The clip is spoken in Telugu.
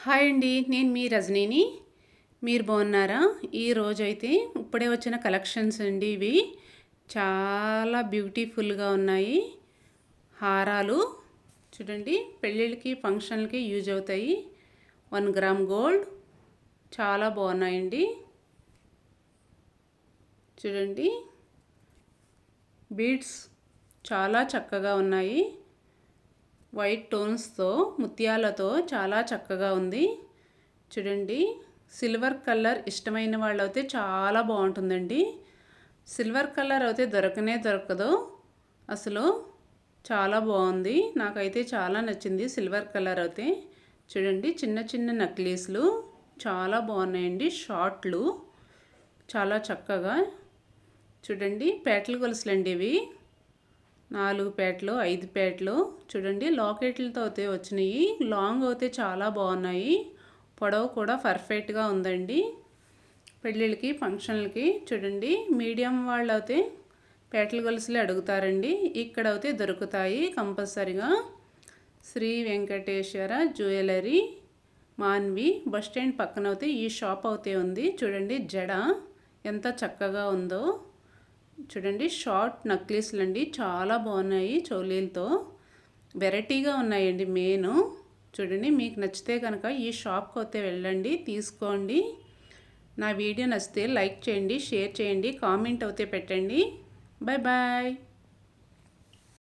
హాయ్ అండి నేను మీ రజనీని. మీరు బాగున్నారా? ఈరోజు అయితే ఇప్పుడే వచ్చిన కలెక్షన్స్ అండి ఇవి. చాలా బ్యూటిఫుల్గా ఉన్నాయి. హారాలు. చూడండి పెళ్ళిళ్ళకి ఫంక్షన్లకి యూజ్ అవుతాయి. One gram gold. చాలా బాగున్నాయండి. చూడండి. బీడ్స్ చాలా చక్కగా ఉన్నాయి. వైట్ టోన్స్తో ముత్యాలతో చాలా చక్కగా ఉంది. చూడండి సిల్వర్ కలర్ ఇష్టమైన వాళ్ళు అయితే చాలా బాగుంటుందండి. సిల్వర్ కలర్ అయితే దొరకనే దొరకదు. అసలు చాలా బాగుంది. నాకైతే చాలా నచ్చింది సిల్వర్ కలర్ అయితే. చూడండి చిన్న చిన్న నక్లీస్లు చాలా బాగున్నాయండి. షార్ట్లు చాలా చక్కగా. చూడండి పేటల గొలుసులండి ఇవి. నాలుగు పేటలు ఐదు పేటలు. చూడండి లాకెట్లతో అయితే వచ్చినాయి. లాంగ్ అయితే చాలా బాగున్నాయి. పొడవు కూడా పర్ఫెక్ట్గా ఉందండి. పెళ్ళిళ్ళకి ఫంక్షన్లకి చూడండి మీడియం వాళ్ళు అయితే పేటల గొలుసులు అడుగుతారండి. ఇక్కడ అయితే దొరుకుతాయి కంపల్సరిగా. Shri Venkateswara jewellery Manvi bus stand పక్కన అయితే ఈ షాప్ అయితే ఉంది. చూడండి జడ ఎంత చక్కగా ఉందో. చూడండి షార్ట్ నక్లీస్లు అండి చాలా బాగున్నాయి చోలీలతో. వెరైటీగా ఉన్నాయండి మెయిన్. చూడండి మీకు నచ్చితే కనుక ఈ షాప్కి వస్తే వెళ్ళండి తీసుకోండి. నా వీడియో నచ్చితే లైక్ చేయండి షేర్ చేయండి కామెంట్ అయితే పెట్టండి. Bye bye.